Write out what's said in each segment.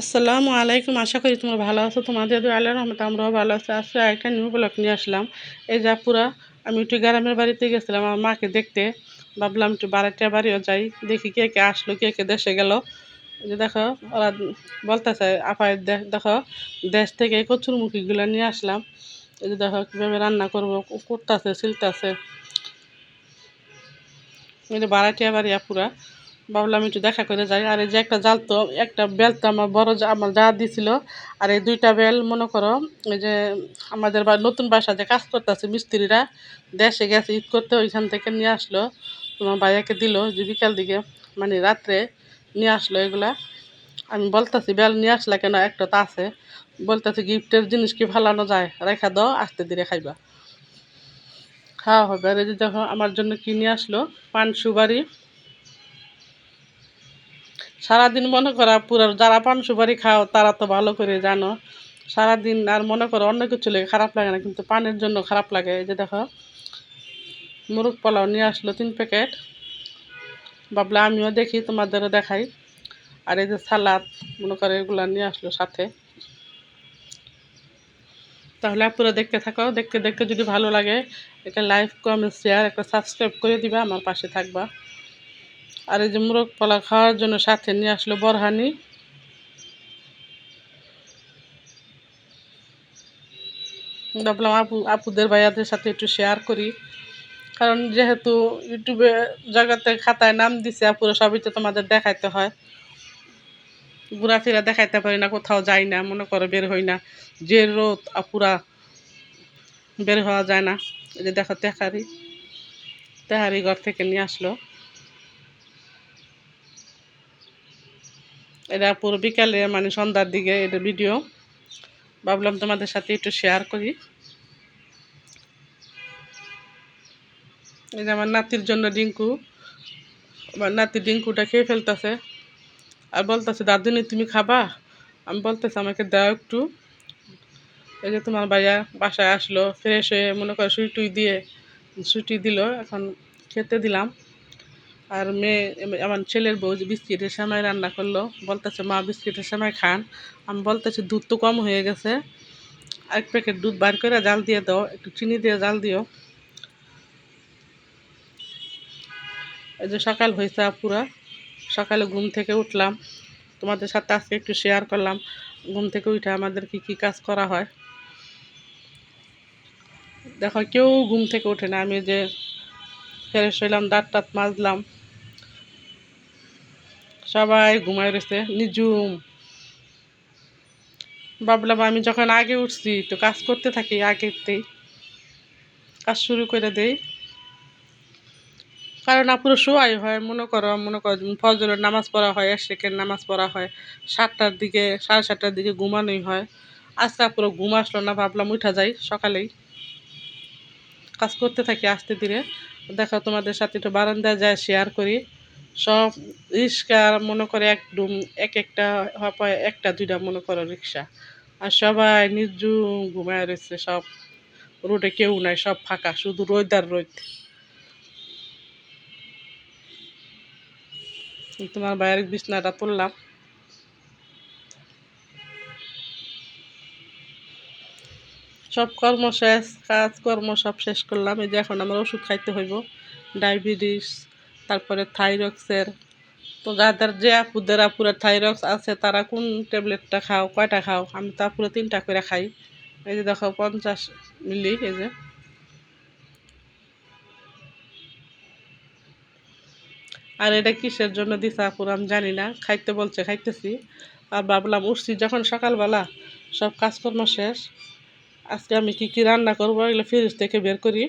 আসসালামু আলাইকুম। আশা করি তোমরা ভালো আছো। তোমাদের আল্লাহ রহমত আমরাও ভালো আছি। আজকে একটা নিউ ব্লক নিয়ে আসলাম। এই যা পুরা আমি একটু গ্রামের বাড়িতে গেছিলাম। আমার মাকে দেখতে ভাবলাম একটু বাড়িটা বাড়িও যাই। দেখি কে কে আসলো, কে কে দেশে গেল। যে দেখো, ওরা বলতেছে আপায় দেখো, দেশ থেকে কচুরমুখীগুলো নিয়ে আসলাম। এই যে দেখো, কীভাবে রান্না করব, করতেছে এই যে বাড়াটিয়া বাড়িয়া পুরা ভাবলাম একটু দেখা করে যাই। আর এই যে একটা জাল তো একটা বেল তো আমার বড় আমার যা দিছিল। আর এই দুইটা বেল, মনে করো, এই যে আমাদের বা, নতুন বাসা যে কাজ করতেছে মিস্ত্রিরা, দেশে গেছে, ঈদ করতে ওইখান থেকে নিয়ে আসলো। তোমার ভাইয়াকে দিল, যে বিকাল দিকে মানে রাত্রে নিয়ে আসলো এগুলা। আমি বলতেছি, বেল নিয়ে আসলে কেন? একটা তো আছে। বলতেছি, গিফটের জিনিস কি ফালানো যায়? রেখা দাও, আস্তে ধীরে খাইবা। খাওয়া হবে। আর এই যে দেখো, আমার জন্য কি নিয়ে আসলো? পান সুপারি সারাদিন মনে করা পুরো যারা পান সুপারি খাও, তারা তো ভালো করে জানো। সারাদিন আর মনে করো অন্য কিছু লেগে, খারাপ লাগে না, কিন্তু পানের জন্য খারাপ লাগে। এই যে দেখো, মুরগ পোলাও নিয়ে আসলো তিন প্যাকেট। ভাবলে আমিও দেখি, তোমাদেরও দেখাই। আর এই যে সালাদ, মনে করো এগুলো নিয়ে আসলো সাথে। তাহলে পুরো দেখতে থাকো, দেখতে দেখতে যদি ভালো লাগে, একটা লাইক, কমেন্ট শেয়ার একটা সাবস্ক্রাইব করে দিবা, আমার পাশে থাকবা। আর এই যে মুরগ পালা খাওয়ার জন্য সাথে নিয়ে আসলো বরহানি। ভাবলাম আপু, আপুদের ভাইয়াদের সাথে একটু শেয়ার করি। কারণ যেহেতু ইউটিউবে জগতে খাতায় নাম দিছে আপুরা, সবই তো তোমাদের দেখাইতে হয়। ঘোরাফেরা দেখাইতে পারি না, কোথাও যাই না, মনে করো বের হই না। যে রোদ আপুরা বের হওয়া যায় না। এই যে দেখো তেহারি তেহারি ঘর থেকে নিয়ে আসলো। এটা পুরো বিকালে মানে সন্ধ্যার দিকে এটা ভিডিও ভাবলাম তোমাদের সাথে একটু শেয়ার করি। এই যে আমার নাতির জন্য ডিঙ্কু, আমার নাতি ডিঙ্কুটা খেয়ে ফেলতেছে। আর বলতেছে দাদুনি তুমি খাবা? আমি বলতেছি, আমাকে দাও একটু। এই যে তোমার ভাইয়া বাসায় আসলো ফ্রেশ হয়ে মনে করো সুই টুই দিয়ে সুটি দিল, এখন খেতে দিলাম। আর মেয়ে আমার ছেলের বউ যে বিস্কিটের সময় রান্না করল, বলতেছে, মা, বিস্কিটের সময় খান। আমি বলতেছি, দুধ তো কম হয়ে গেছে। এক প্যাকেট দুধ বার করে জাল দিয়ে দাও, একটু চিনি দিয়ে জাল দিও। এই যে সকাল হয়েছে পুরা সকালে ঘুম থেকে উঠলাম। তোমাদের সাথে আজকে একটু শেয়ার করলাম, ঘুম থেকে উঠে আমাদের কি কি কাজ করা হয়। দেখো, কেউ ঘুম থেকে ওঠে না। আমি যে ফ্রেশ হইলাম, দাঁত টাত মাজলাম। সবাই ঘুমায় রয়েছে। নিজুম ভাবলাম আমি যখন আগে উঠছি, তো কাজ করতে থাকি আগেতেই কাজ শুরু করে দেই। কারণ আপুরো শোয়াই হয়। মনে করো মনে করো ফজরের নামাজ পড়া হয় শেখের নামাজ পড়া হয়। সাতটার দিকে, সাড়ে সাতটার দিকে ঘুমানোই হয়। আজকে পুরো ঘুম আসলো না, ভাবলাম উঠা যাই সকালেই। কাজ করতে থাকি আস্তে ধীরে। দেখো তোমাদের সাথে একটু বারান্দায় যায় শেয়ার করি। সব রিক্সা মনে করে একদম এক একটা হয় একটা, দুইটা মনে করো রিক্সা। আর সবাই নির্জুম ঘুমায় রয়েছে, সব রোডে কেউ নাই, সব ফাঁকা, শুধু রোদ আর রোদ। তোমার বাইরের বিছনাটা তুললাম। সব কর্ম শেষ, কাজকর্ম সব শেষ করলাম, এই যে এখন আমার ওষুধ খাইতে হইব, ডায়াবেটিস তারপরে থাইরক্সের তো যাদের যে আপুদের আপুরের থাইরক্স আছে, তারা কোন ট্যাবলেটটা খাও, কয়টা খাও? আমি তো আপুরে তিনটা করে খাই। এই যে দেখো, পঞ্চাশ মিলি, এই যে। আর এটা কিসের জন্য দিছে আপুর, আমি জানি না। খাইতে বলছে, খাইতেছি। আর ভাবলাম, উঠছি যখন সকালবেলা, সব কাজকর্ম শেষ। আজকে আমি কি কি রান্না করব, এগুলো ফ্রিজ থেকে বের করি।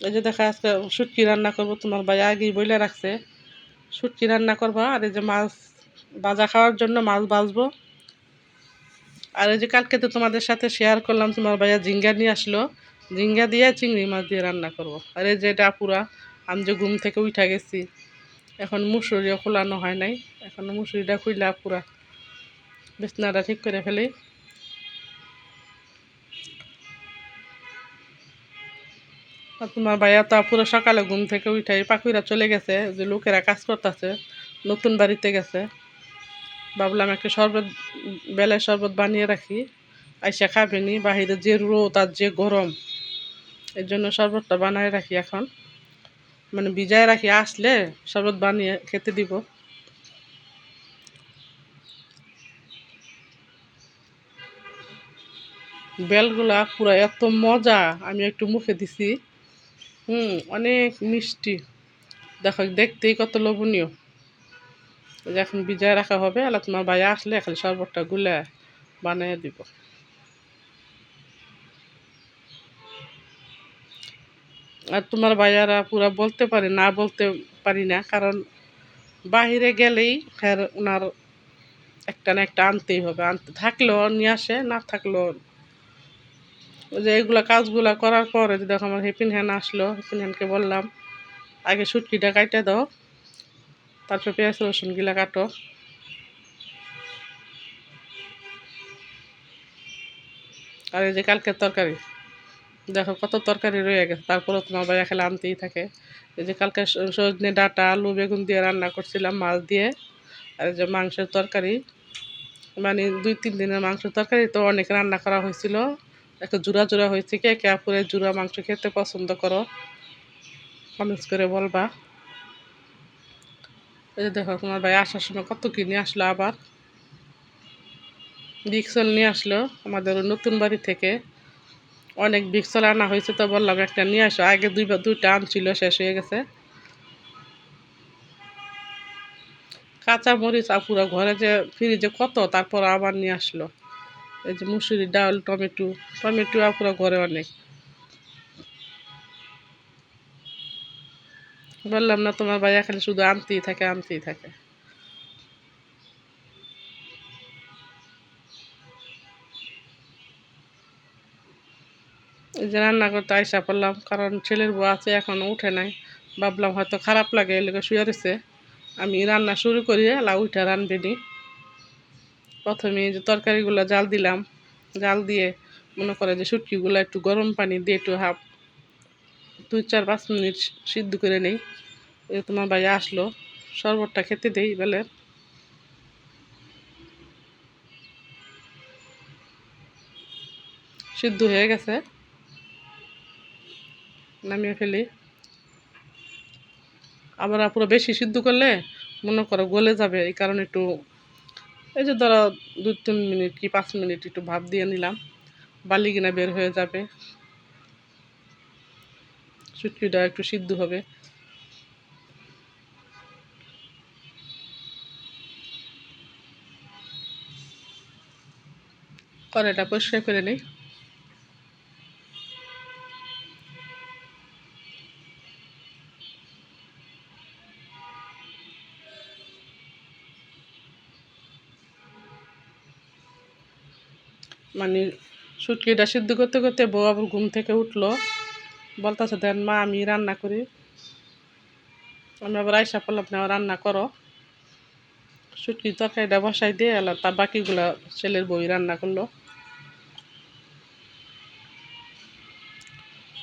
এই যে দেখা আজকে শুটকি রান্না করব, তোমার ভাই আগেই বইলে রাখছে। শুটকি রান্না করব, আর এই যে মাছ ভাজা খাওয়ার জন্য মাছ ভাজবো। আর এই যে কালকে তো তোমাদের সাথে শেয়ার করলাম, তোমার ভাইয়া ঝিঙ্গা নিয়ে আসলো। ঝিঙ্গা দিয়ে চিংড়ি মাছ দিয়ে রান্না করব। আর এই যে এটা পুরা আমি যে ঘুম থেকে উঠা গেছি, এখন মুসুরিও খোলানো হয় নাই। এখন মুসুরিটা খুইলা পুরা। বিছনাটা ঠিক করে ফেলি। তোমার ভাইয়া তো পুরো সকালে ঘুম থেকে উঠাই পাখিরা চলে গেছে, যে লোকেরা কাজ করতেছে, নতুন বাড়িতে গেছে। ভাবলাম একটা শরবত, বেলায় শরবত বানিয়ে রাখি, আইসা খাবেনি বাহিরে যে রোদ আর যে গরম, এর জন্য শরবতটা বানিয়ে রাখি এখন। মানে ভিজায় রাখি, আসলে শরবত বানিয়ে খেতে দিব। বেলগুলা পুরো এত মজা, আমি একটু মুখে দিছি। হুম, অনেক মিষ্টি। দেখো, দেখতেই কত লোভনীয়। এখন ভিজায় রাখা হবে আলা তোমার ভাই আসলে খালি শরবতটা গুলে বানিয়ে দিব। আর তোমার ভাইয়ারা পুরা বলতে পারে, না বলতে পারি না, কারণ বাহিরে গেলেই ফের ওনার একটা না একটা আনতেই হবে। আনতে থাকলেও নিয়ে আসে, না থাকলেও যে এগুলো কাজগুলো করার পরে দেখো আমার হেপিন হ্যান আসলো, হেপিন হ্যানকে বললাম, আগে সুটকিটা কাটে দাও, তারপর পেঁয়াজ রসুনগুলা কাটো। আর এই যে কালকের তরকারি, দেখো কত তরকারি রয়ে গেছে, তারপরেও তোমার ভাইয়া খেলে আনতেই থাকে। এই যে কালকে সজনে ডাটা, আলু, বেগুন দিয়ে রান্না করছিলাম, মাছ দিয়ে, আর যে মাংসের তরকারি। মানে দুই, তিন দিনের মাংসের তরকারি তো অনেক রান্না করা হয়েছিল। একটা জোড়া জোড়া হয়েছে কে কে আপুরে জোড়া মাংস খেতে পছন্দ করো। কমেন্টস করে বলবা। এই যে দেখো, তোমার ভাই আসার সময় কত কি নিয়ে আসলো আবার? বিক্সল নিয়ে আসলো আমাদের নতুন বাড়ি থেকে। অনেক বিক্সল আনা হয়েছে তো বললাম, একটা নিয়ে আসো। আগে দুইবার দুইটা আনছিল, শেষ হয়ে গেছে। কাঁচা মরিচ আপুরা ঘরে যে ফ্রিজে কত, তারপর আবার নিয়ে আসলো। এই যে মুসুরি ডাল, টমেটো টমেটো আপুরা ঘরে অনেক। বললাম না, তোমার ভাইয়া খালি শুধু আনতেই থাকে আনতেই থাকে। এই যে রান্না করতে আইসা পড়লাম, কারণ ছেলের বউ আছে এখনও উঠে নাই। ভাবলাম হয়তো খারাপ লাগে এলাকা শুয়ে রয়েছে। আমি রান্না শুরু করি, লাউ উঠা রানবেনি প্রথমে যে তরকারিগুলো জাল দিলাম, জাল দিয়ে মনে করে যে শুটকিগুলো একটু গরম পানি দিয়ে একটু হাফ দুই চার পাঁচ মিনিট সিদ্ধ করে নেই। তোমার ভাইয়া আসলো, শরবতটা খেতে দেই বেলে। সিদ্ধ হয়ে গেছে। নামিয়ে ফেলি। আবার পুরো বেশি সিদ্ধ করলে মনে করো গলে যাবে, এই কারণে একটু এই যে ধরো দু তিন মিনিট কি পাঁচ মিনিট একটু ভাপ দিয়ে নিলাম, বালি কিনা বের হয়ে যাবে। শুটকিটা একটু সিদ্ধ হবে। কড়াইটা পরিষ্কার করে নিই। মানে সুটকিটা সিদ্ধ করতে করতে বউ আবার ঘুম থেকে উঠল। বলতেছে, দেন মা, আমি রান্না করি। আমি আবার আইসা পড়লাম না রান্না করো। সুটকি তরকারিটা বসাই দিয়ে এলা তার বাকিগুলা ছেলের বই রান্না করল।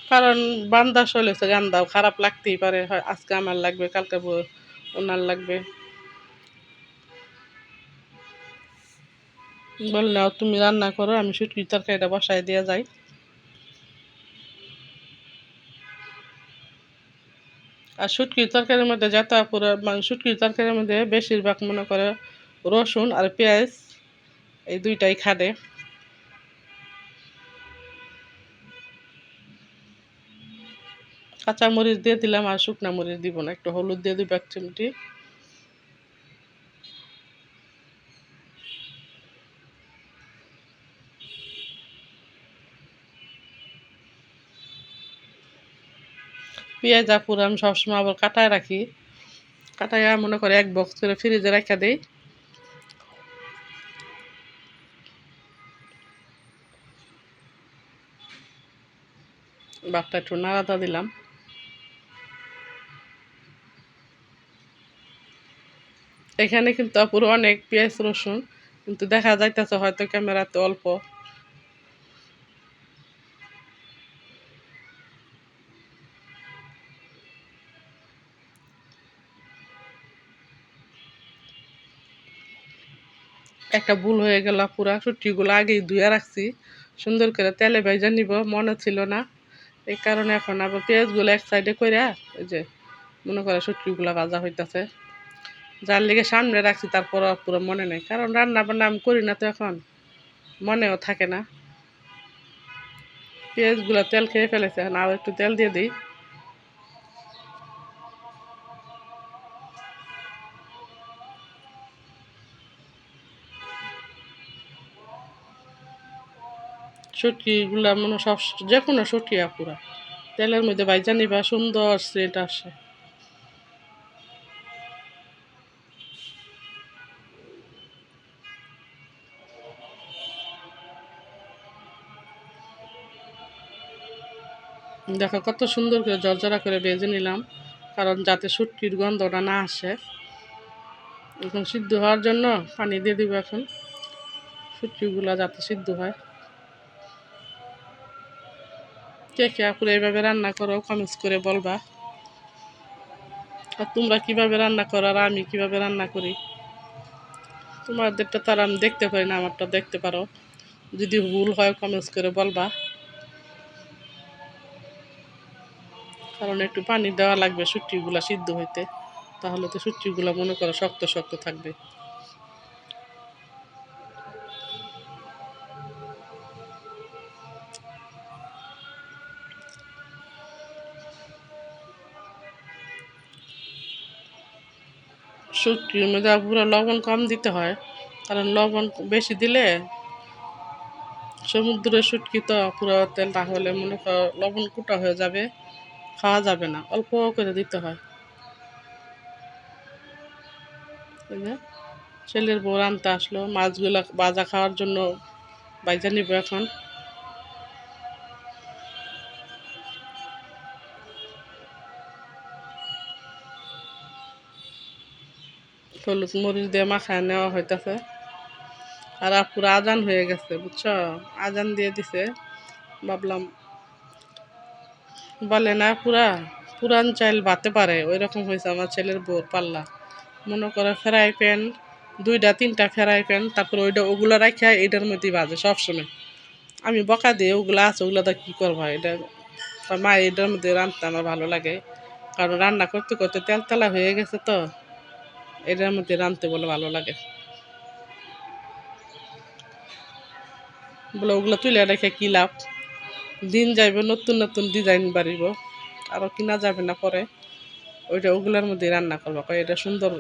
কারণ বান্দা চলেছে গান্দাও খারাপ লাগতেই পারে। হয়, আজকে আমার লাগবে, কালকে ওনার লাগবে। বললে তুমি রান্না করো, আমি শুটকির তরকারিটা বসাই দিয়ে যাই। আর শুটকির তরকারির মধ্যে যত পুরো মানে শুটকির তরকারির মধ্যে বেশিরভাগ মনে করে রসুন আর পেঁয়াজ, এই দুইটাই খাদে। কাঁচা মরিচ দিয়ে দিলাম আর শুকনা মরিচ দিব না, একটু হলুদ দিয়ে দিব এক চিমটি। পেঁয়াজ আপুর আমি সবসময় আবার কাটায় রাখি। কাটায় মনে করে এক বক্স করে ফ্রিজে রাখা দেই। বাপটা একটু নাড়াদা দিলাম। এখানে কিন্তু আপুর অনেক পেঁয়াজ রসুন, কিন্তু দেখা যাইতেছে হয়তো ক্যামেরাতে অল্প। একটা ভুল হয়ে গেল পুরা। সুটিগুলো আগেই ধুয়ে রাখছি। সুন্দর করে তেলে ভেজে নিব, মনে ছিল না। এই কারণে এখন আবার পেঁয়াজগুলো এক সাইডে করে ওই যে মনে করে সুটকিগুলো ভাজা হইতাছে। যার লিগে সামনে রাখছি, তারপর পুরো মনে নেই। কারণ রান্না বান্না আমি করি না তো এখন। মনেও থাকে না। পেঁয়াজগুলো তেল খেয়ে ফেলেছে, এখন আবার একটু তেল দিয়ে দিই। শুটকিগুলো মনে সব যে কোনো শুটকি পুরা তেলের মধ্যে বাইজা নিবা, সুন্দর সেন্ট আসে। দেখো, কত সুন্দর করে জর্জরা করে বেজে নিলাম, কারণ যাতে শুটকির গন্ধটা না আসে। এখন সিদ্ধ হওয়ার জন্য পানি দিয়ে দিব এখন। শুটকিগুলো যাতে সিদ্ধ হয়। কে কে আপুরে এইভাবে রান্না করো কমেন্টস করে বলবা। আর তোমরা কীভাবে রান্না করো আর আমি কীভাবে রান্না করি? তোমাদেরটা তার আমি দেখতে পারি না, আমারটা দেখতে পারো। যদি ভুল হয় কমেন্টস করে বলবা। কারণ একটু পানি দেওয়া লাগবে সুটকিগুলো সিদ্ধ হইতে। তাহলে তো সুটকিগুলো মনে করো শক্ত শক্ত থাকবে। শুটকির মধ্যে পুরো লবণ কম দিতে হয় কারণ লবণ বেশি দিলে সমুদ্রের শুটকি তো পুরো তেল না হলে মনে করো লবণ কুটা হয়ে যাবে, খাওয়া যাবে না, অল্প করে দিতে হয়। ছেলের বউ আনতে আসলো, মাছগুলো বাজা খাওয়ার জন্য বাইজা নিব এখন। হলুদ মরিচ দিয়ে মাখায় নেওয়া হইতেছে। আর পুরো আজান হয়ে গেছে, বুঝছ? আজান দিয়ে দিছে। ভাবলাম, বলে, না পুরা, পুরান চাইল বাতে পারে ওই রকম হয়েছে আমার ছেলের বোর পাল্লা। মনে করে ফ্রাই প্যান দুইটা তিনটা ফ্রাই প্যান, তারপর ওইটা ওগুলো রাখা এটার মধ্যেই বাজে সবসময়। আমি বকা দিয়ে, ওগুলো আছে, ওগুলো তো কী করব? এটা মা এটার মধ্যে রান্নতে আমার ভালো লাগে। কারণ রান্না করতে করতে তেল তেলা হয়ে গেছে তো। এটার মধ্যে রাঁধতে বলে ভালো লাগে। বলে ওগুলো তুলে রেখে কি লাভ? দিন যাইবে, নতুন নতুন ডিজাইন বাড়িব। আরও কিনা যাবে না পরে। ওইটা ওগুলোর মধ্যে রান্না করব। এটা সুন্দর,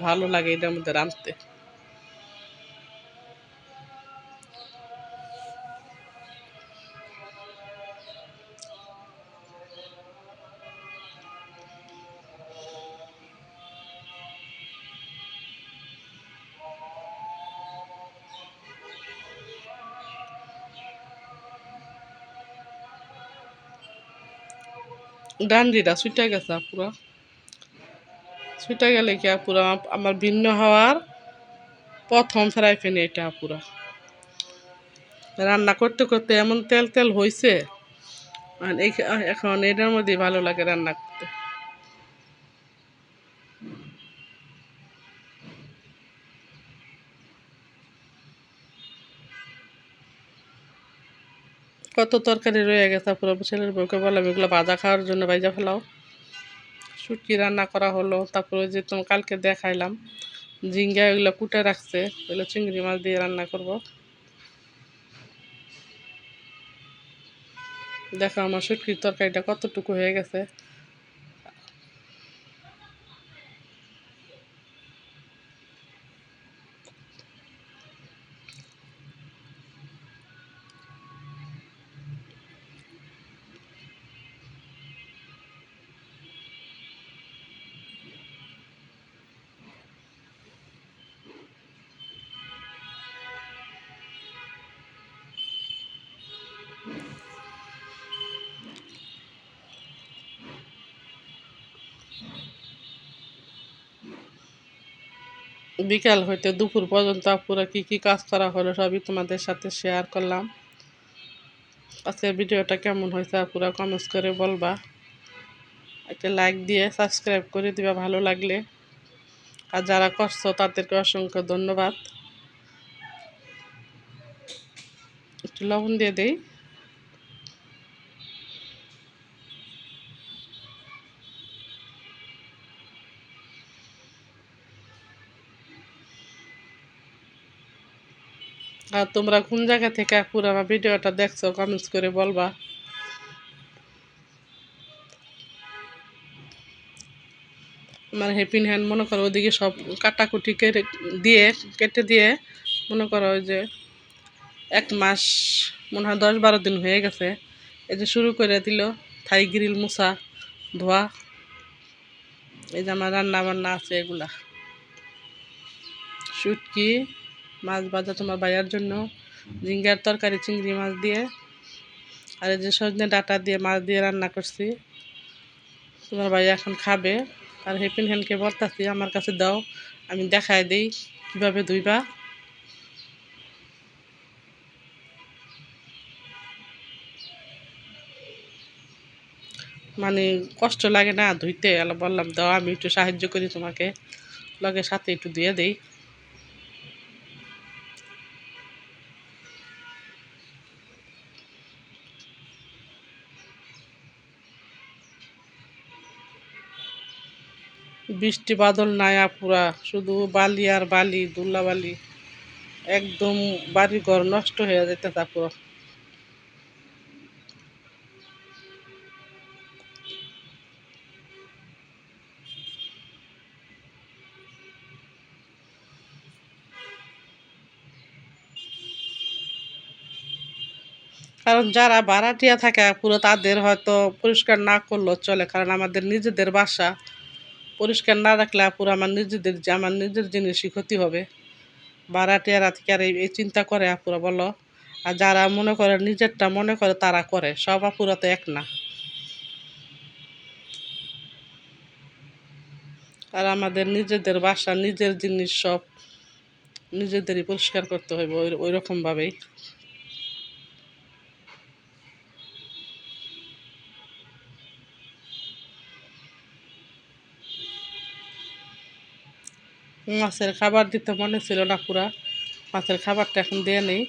ভালো লাগে এটার মধ্যে রাঁধতে। ডান্ডিটা ছুটে গেছে পুরো ছুটে গেলে কি পুরো আমার ভিন্ন হওয়ার প্রথম ফ্রাই প্যান এটা পুরো রান্না করতে করতে এমন তেল তেল হয়েছে এখন এটার মধ্যে ভালো লাগে রান্না করতে। কত তরকারি রয়ে গেছে পুরো ছেলের বউকে বললাম, এগুলো ভাজা খাওয়ার জন্য ভাইজা ফেলাও। শুটকি রান্না করা হলো, তারপরে যে তোমার কালকে দেখাইলাম, ঝিঙ্গা ওইগুলো কুটে রাখছে ওইগুলো চিংড়ি মাছ দিয়ে রান্না করব। দেখো আমার শুটকির তরকারিটা কতটুকু হয়ে গেছে। বিকাল হইতে দুপুর পর্যন্ত আপুরা কি কি কাজ করা হলো সবই তোমাদের সাথে শেয়ার করলাম। আজকের ভিডিওটা কেমন হয়েছে আপুরা কমেন্টস করে বলবা। একটা লাইক দিয়ে সাবস্ক্রাইব করে দিবা, ভালো লাগলে। আর যারা করছ তাদেরকে অসংখ্য ধন্যবাদ। একটু লবণ দিয়ে দেয় আর তোমরা কোন জায়গা থেকে পুরো আমার ভিডিওটা দেখছ কমেন্টস করে বলবা। আমার হ্যাপিন হ্যান্ড মনে করো ওদিকে সব কাটাকুটি কেটে দিয়ে কেটে দিয়ে, মনে করো যে এক মাস, মনে হয় দশ বারো দিন হয়ে গেছে। এই যে শুরু করে দিল থাই গ্রিল মুসা ধোয়া, এই যে আমার রান্না বান্না আছে এগুলা। শুটকি মাছ ভাজা তোমার বাইয়ার জন্য। ঝিঙ্গার তরকারি, চিংড়ি মাছ দিয়ে। আর এই যে সজনে ডাটা দিয়ে মাছ দিয়ে রান্না করছি। তোমার ভাই এখন খাবে। আর হেপিন হ্যান্ডকে বলতাছি, আমার কাছে দাও, আমি দেখাই দিই, কীভাবে ধুইবা? মানে কষ্ট লাগে না ধুইতে? বললাম, দাও, আমি একটু সাহায্য করি তোমাকে। লগে সাথে একটু দিয়ে দিই। বৃষ্টি বাদল নাই পুরা, শুধু বালি আর বালি দুল্লা বালি। একদম বাড়ি ঘর নষ্ট হয়ে যেতে পুরো। কারণ যারা ভাড়াটিয়া থাকে পুরো তাদের হয়তো পরিষ্কার না করলেও চলে, কারণ আমাদের নিজেদের বাসা। পরিষ্কার না রাখলে পুরো আমার নিজেদের আমার নিজের জিনিসই ক্ষতি হবে। ভাড়াটিয়ারা থেকে আর এই চিন্তা করে আপুরা, বলো। আর যারা মনে করে নিজেরটা মনে করে, তারা করে। সব আপুরা তো এক না। আর আমাদের নিজেদের বাসা, নিজের জিনিস সব নিজেদেরই পরিষ্কার করতে হবে ওই ওই রকমভাবেই মাছের খাবার দিতে মনে ছিল না পুরা। মাছের খাবারটা এখন দিয়ে নেই।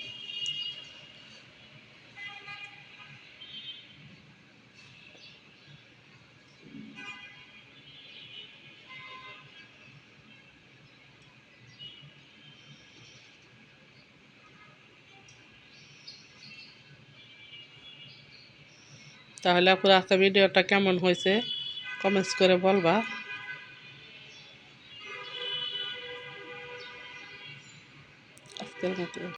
তাহলে আপুরা আজকে ভিডিওটা কেমন হয়েছে? কমেন্টস করে বলবা। আজকের মতো